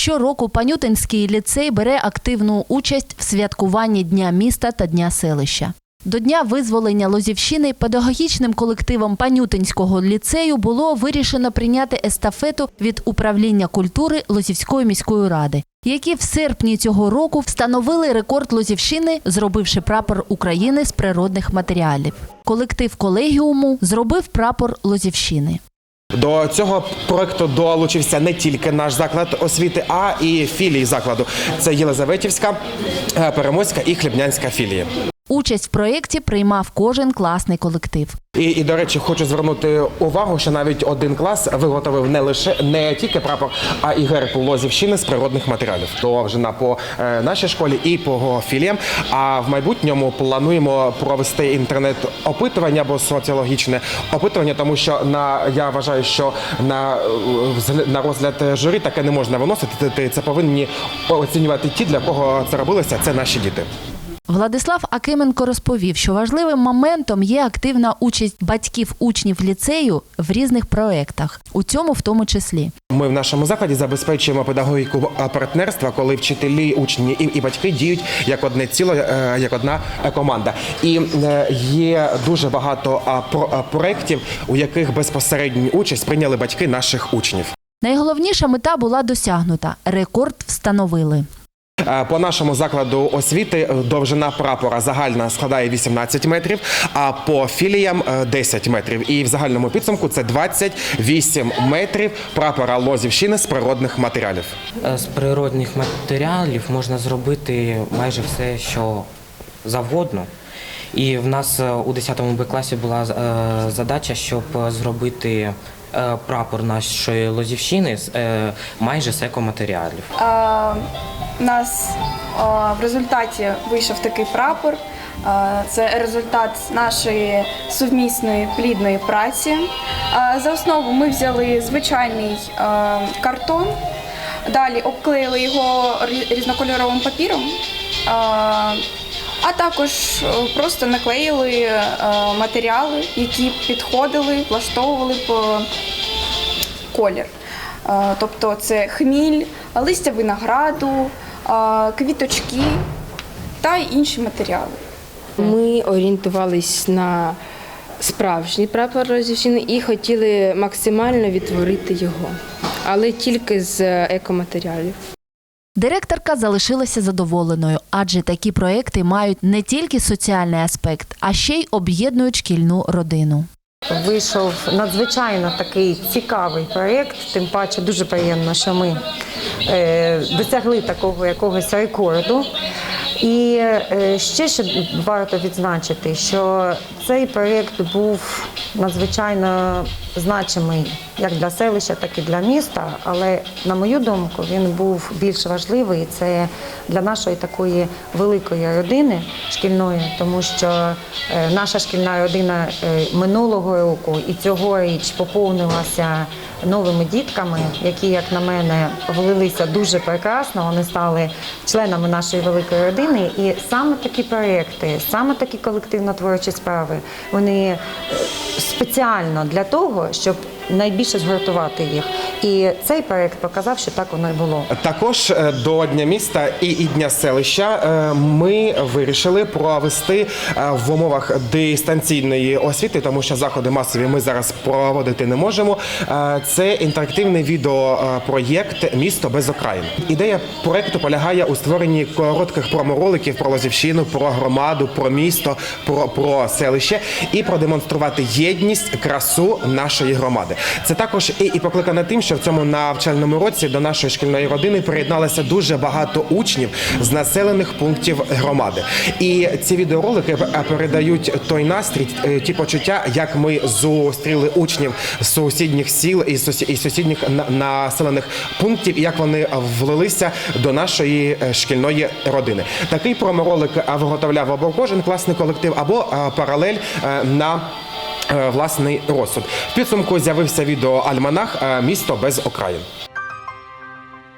Щороку Панютинський ліцей бере активну участь в святкуванні Дня міста та Дня селища. До Дня визволення Лозівщини педагогічним колективом Панютинського ліцею було вирішено прийняти естафету від управління культури Лозівської міської ради, які в серпні цього року встановили рекорд Лозівщини, зробивши прапор України з природних матеріалів. Колектив колегіуму зробив прапор Лозівщини. До цього проекту долучився не тільки наш заклад освіти, а і філії закладу. Це Єлизаветівська, е, Перемоська і Хлібнянська філії. Участь в проєкті приймав кожен класний колектив. І, і до речі, хочу звернути увагу, що навіть один клас виготовив не лише не тільки прапор, а і герб Лозівщини з природних матеріалів. Доложена по е, нашій школі і по філіям. А в майбутньому плануємо провести інтернет-опитування або соціологічне опитування, тому що на я вважаю, що на, на розгляд журі таке не можна виносити. Це повинні оцінювати ті, для кого це робилося. Це наші діти. Владислав Акименко розповів, що важливим моментом є активна участь батьків учнів ліцею в різних проєктах, у цьому в тому числі. Ми в нашому закладі забезпечуємо педагогіку партнерства, коли вчителі, учні і, батьки діють як одне ціло, е, як одна е, команда. І е, є дуже багато проєктів, у яких безпосередню участь прийняли батьки наших учнів. Найголовніша мета була досягнута. Рекорд встановили. Е, По нашому закладу освіти е, довжина прапора загальна складає 18 метрів, а по філіям е, 10 метрів. І в загальному підсумку це 28 метрів прапора Лозівщини з природних матеріалів. Е, З природних матеріалів можна зробити майже все, що завгодно. І в нас е, у 10 Б класі була е, задача, щоб е, зробити е, прапор нашої Лозівщини з е, майже з екоматеріалів. Е, У нас е, в результаті вийшов такий прапор. Е, Це результат нашої сумісної плідної праці. Е, За основу ми взяли звичайний е, картон, далі обклеїли його різнокольоровим папіром, е, а також е, просто наклеїли е, матеріали, які підходили, влаштовували по колір. Е, Тобто це хміль, листя винограду, квіточки та інші матеріали. Ми орієнтувались на справжній прапор Розівщини і хотіли максимально відтворити його, але тільки з екоматеріалів. Директорка залишилася задоволеною, адже такі проекти мають не тільки соціальний аспект, а ще й об'єднують шкільну родину. Вийшов надзвичайно такий цікавий проєкт, тим паче дуже приємно, що ми е, досягли такого якогось рекорду. І е, ще варто відзначити, що цей проєкт був надзвичайно значимий як для селища, так і для міста. Але на мою думку, він був більш важливий. Це для нашої такої великої родини шкільної, тому що е, наша шкільна родина е, минулого року і цьогоріч поповнилася новими дітками, які, як на мене, влилися дуже прекрасно. Вони стали членами нашої великої родини. І саме такі проекти, саме такі колективно-творчі справи, вони спеціально для того, щоб найбільше згуртувати їх. І цей проект показав, що так воно і було. Також е, до Дня міста і, Дня селища е, ми вирішили провести е, в умовах дистанційної освіти, тому що заходи масові ми зараз проводити не можемо. Це інтерактивний відеопроєкт Місто без окраїн. Ідея проекту полягає у створенні коротких промороликів про Лозівщину, про громаду, про місто, про, про селище і продемонструвати єдність, красу нашої громади. Це також і, покликано тим, що в цьому навчальному році до нашої шкільної родини приєдналося дуже багато учнів з населених пунктів громади. І ці відеоролики е, передають той настрій, е, ті почуття, як ми зустріли учнів з сусідніх сіл і сусі- і сусідніх на- населених пунктів, і як вони влилися до нашої е, шкільної родини. Такий проморолик виготовляв або кожен класний колектив, або паралель на власний розсуд. В підсумку з'явився відео Альманах Місто без окраїн.